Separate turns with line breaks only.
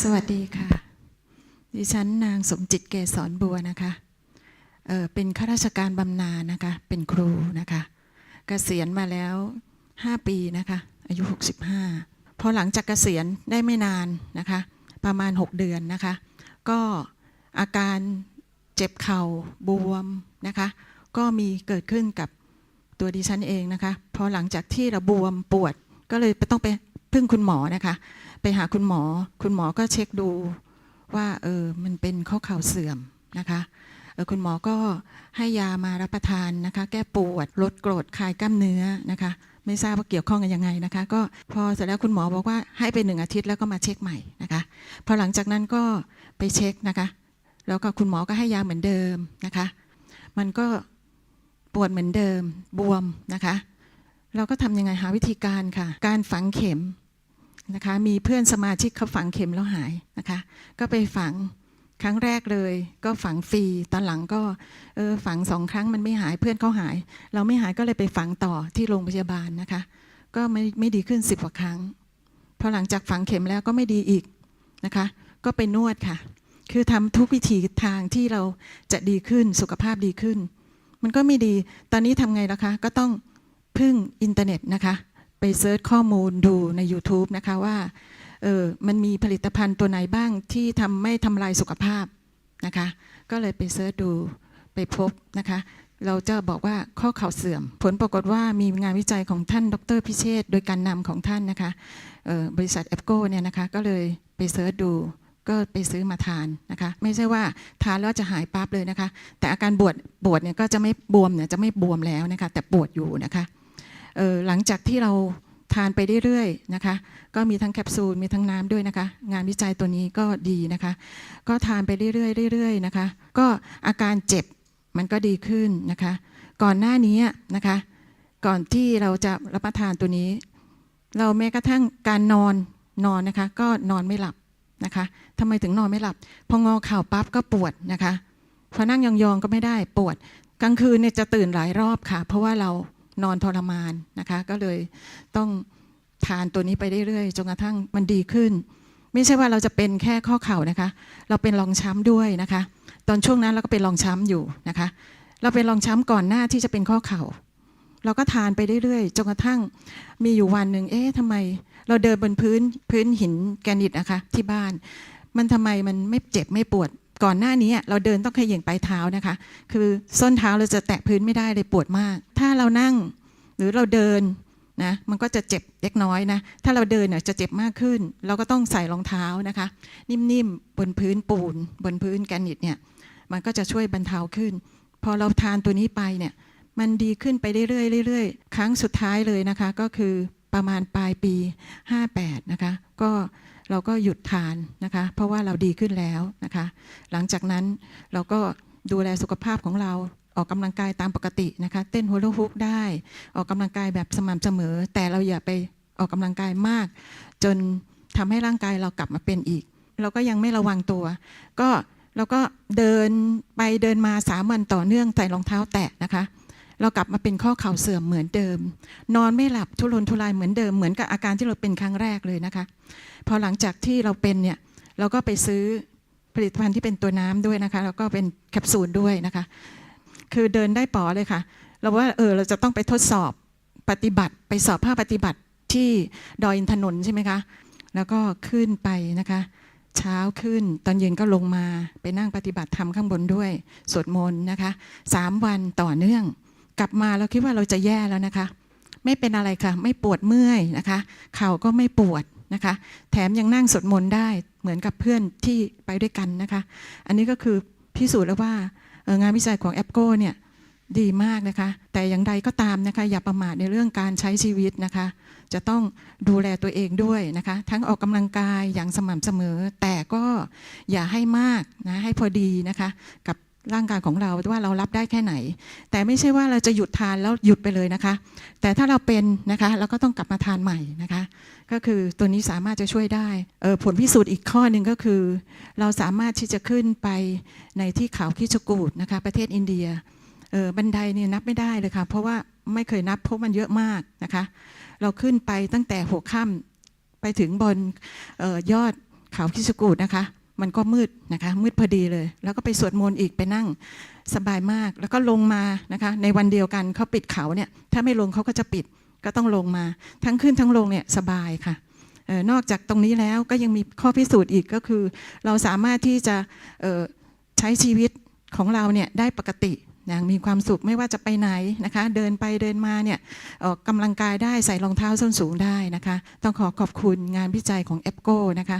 สวัสดีค่ะ ดิฉันนางสมจิตเกษรบัวนะคะเออเป็นข้าราชการบำนาญนะคะ เป็นครูนะคะ เกษียณมาแล้ว 5 ปีนะคะ อายุ 65 พอหลังจากเกษียณได้ไม่นานนะคะ ประมาณ 6 เดือนนะคะ ก็อาการเจ็บเข่าบวมนะคะ ก็มีเกิดขึ้นกับตัวดิฉันเองนะคะ พอหลังจากที่เราบวมปวดก็เลยไปต้องไป พึ่งคุณหมอนะคะ ไปหาคุณหมอ คุณหมอก็เช็คดูว่าเออมันเป็นข้อเข่าเสื่อมนะคะออคุณหมอก็ให้ยามารับประทานนะคะ แก้ปวดลดกรดคลายกล้ามเนื้อนะคะ ไม่ทราบว่าเกี่ยวข้องกันยังไงนะคะ ก็พอเสร็จแล้วคุณหมอบอกว่าให้ไปหนึ่งอาทิตย์แล้วก็มาเช็คใหม่นะคะ พอหลังจากนั้นก็ไปเช็คนะคะ แล้วก็คุณหมอก็ให้ยาเหมือนเดิมนะคะ มันก็ปวดเหมือนเดิมบวมนะคะ เราก็ทำยังไงหาวิธีการค่ะ การฝังเข็ม นะคะมีเพื่อนสมาชิกเขาฝังเข็มแล้วหายนะคะก็ไปฝังครั้งแรกเลย ก็ฝังฟรีตอนหลังก็เออฝังสองครั้งมันไม่หายเพื่อนเขาหาย เราไม่หายก็เลยไปฝังต่อที่โรงพยาบาลนะคะ ก็ไม่ไม่ดีขึ้นสิบกว่าครั้งพอหลังจากฝังเข็มแล้วก็ไม่ดีอีกนะคะ ก็ไปนวดค่ะ คือทำทุกวิธีทางที่เราจะดีขึ้นสุขภาพดีขึ้น มันก็ไม่ดีตอนนี้ทำไงล่ะคะ ก็ต้องพึ่งอินเทอร์เน็ตนะคะ ไปเซิร์ชข้อมูลดูใน YouTube นะคะว่าเออมันมีผลิตภัณฑ์ตัวไหนบ้างที่ทำไม่ทำลายสุขภาพนะคะ ก็เลยไปเซิร์ชดูไปพบนะคะ เราจะบอกว่าข้อเข่าเสื่อม ผลปรากฏว่ามีงานวิจัยของท่านดรพิเชษโดยการนำของท่านนะคะออบริษัทเอฟโกเนี่ยนะคะก็เลยไปเซิร์ชดูก็ไปซื้อมาทานนะคะ ไม่ใช่ว่าทานแล้วจะหายปั๊บเลยนะคะ แต่อาการปวดปวดเนี่ยก็จะไม่บวมเนี่ยจะไม่บวมแล้วนะคะ แต่ปวดอยู่นะคะ หลังจากที่เราทานไปเรื่อยๆนะคะ ก็มีทั้งแคปซูลมีทั้งน้ำด้วยนะคะ งานวิจัยตัวนี้ก็ดีนะคะ ก็ทานไปเรื่อยๆเรื่อยๆนะคะ ก็อาการเจ็บมันก็ดีขึ้นนะคะ ก่อนหน้านี้นะคะ ก่อนที่เราจะรับประทานตัวนี้ เราแม้กระทั่งการนอนนอนนะคะ ก็นอนไม่หลับนะคะทำไมถึงนอนไม่หลับ พองอเข่าปั๊บก็ปวดนะคะพอนั่งยองๆก็ไม่ได้ปวด กลางคืนเนี่ยจะตื่นหลายรอบค่ะ เพราะว่าเรา นอนทรมานนะคะ ก็เลยต้องทานตัวนี้ไปเรื่อยๆจนกระทั่งมันดีขึ้น ไม่ใช่ว่าเราจะเป็นแค่ข้อเข่านะคะ เราเป็นรองช้ำด้วยนะคะ ตอนช่วงนั้นเราก็เป็นรองช้ำอยู่นะคะ เราเป็นรองช้ำก่อนหน้าที่จะเป็นข้อเข่า เราก็ทานไปเรื่อยๆจนกระทั่งมีอยู่วันหนึ่งเอ๊ะทำไม เราเดินบนพื้นพื้นหินแกรนิตนะคะที่บ้าน มันทำไมมันไม่เจ็บไม่ปวด ก่อนหน้านี้เราเดินต้องขย่งปลายเท้านะคะ คือส้นเท้าเราจะแตะพื้นไม่ได้เลยปวดมาก ถ้าเรานั่งหรือเราเดินนะมันก็จะเจ็บเล็กน้อยนะ ถ้าเราเดินเนี่ยจะเจ็บมากขึ้น เราก็ต้องใส่รองเท้านะคะ นิ่มๆบนพื้นปูน บนพื้นแกรนิตเนี่ยมันก็จะช่วยบรรเทาขึ้น พอเราทานตัวนี้ไปเนี่ยมันดีขึ้นไปเรื่อยๆเรื่อยๆ ครั้งสุดท้ายเลยนะคะ ก็คือประมาณปลายปี 58 นะคะ ก็ เราก็หยุดทานนะคะ เพราะว่าเราดีขึ้นแล้วนะคะ หลังจากนั้นเราก็ดูแลสุขภาพของเราออกกำลังกายตามปกตินะคะ เต้นฮูลาฮุกได้ ออกกำลังกายแบบสม่ำเสมอ แต่เราอย่าไปออกกำลังกายมาก จนทำให้ร่างกายเรากลับมาเป็นอีก เราก็ยังไม่ระวังตัว ก็เราก็เดินไปเดินมาสามวันต่อเนื่องใส่รองเท้าแตะนะคะ เรากลับมาเป็นข้อเข่าเสื่อมเหมือนเดิม นอนไม่หลับทุรนทุรายเหมือนเดิมเหมือนกับอาการที่เราเป็นครั้งแรกเลยนะคะพอหลังจากที่เราเป็นเนี่ยเราก็ไปซื้อผลิตภัณฑ์ที่เป็นตัวน้ำด้วยนะคะ แล้วก็เป็นแคปซูลด้วยนะคะ คือเดินได้ปอเลยค่ะ เราว่าเออเราจะต้องไปทดสอบปฏิบัติ ไปสอบภาคปฏิบัติที่ดอยอินทนนท์ใช่ไหมคะแล้วก็ขึ้นไปนะคะ เช้าขึ้นตอนเย็นก็ลงมาไปนั่งปฏิบัติธรรมข้างบนด้วย สวดมนต์นะคะสามวันต่อเนื่อง กลับมาเราคิดว่าเราจะแย่แล้วนะคะ ไม่เป็นอะไรค่ะ ไม่ปวดเมื่อยนะคะเข่าก็ไม่ปวดนะคะ แถมยังนั่งสวดมนต์ได้เหมือนกับเพื่อนที่ไปด้วยกันนะคะ อันนี้ก็คือพิสูจน์แล้วว่างานวิจัยของแอปโก้เนี่ยดีมากนะคะ แต่อย่างใดก็ตามนะคะ อย่าประมาทในเรื่องการใช้ชีวิตนะคะ จะต้องดูแลตัวเองด้วยนะคะ ทั้งออกกำลังกายอย่างสม่ำเสมอ แต่ก็อย่าให้มากนะให้พอดีนะคะ กับ ร่างกายของเราว่าเรารับได้แค่ไหน แต่ไม่ใช่ว่าเราจะหยุดทานแล้วหยุดไปเลยนะคะ แต่ถ้าเราเป็นนะคะเราก็ต้องกลับมาทานใหม่นะคะ ก็คือตัวนี้สามารถจะช่วยได้เออผลพิสูจน์อีกข้อหนึ่งก็คือ เราสามารถที่จะขึ้นไปในที่เขาคิชกูดนะคะประเทศอินเดียเออบันไดเนี่ยนับไม่ได้เลยค่ะเพราะว่าไม่เคยนับเพราะมันเยอะมากนะคะ เราขึ้นไปตั้งแต่หัวค่ำไปถึงบนออยอดเขาคิชกูดนะคะ มันก็มืดนะคะมืดพอดีเลย แล้วก็ไปสวดมนต์อีกไปนั่งสบายมาก แล้วก็ลงมานะคะในวันเดียวกันเขาปิดเขาเนี่ยถ้าไม่ลงเขาก็จะปิดก็ต้องลงมา ทั้งขึ้นทั้งลงเนี่ยสบายค่ะออนอกจากตรงนี้แล้วก็ยังมีข้อพิสูจน์อีกก็คือ เราสามารถที่จะออใช้ชีวิตของเราเนี่ยได้ปกติอย่างมีความสุขไม่ว่าจะไปไหนนะคะ เดินไปเดินมาเนี่ยออกกำลังกายได้ใส่รองเท้าส้นสูงได้นะคะ ต้องขอขอบคุณงานวิจัยของเอฟโกนะคะ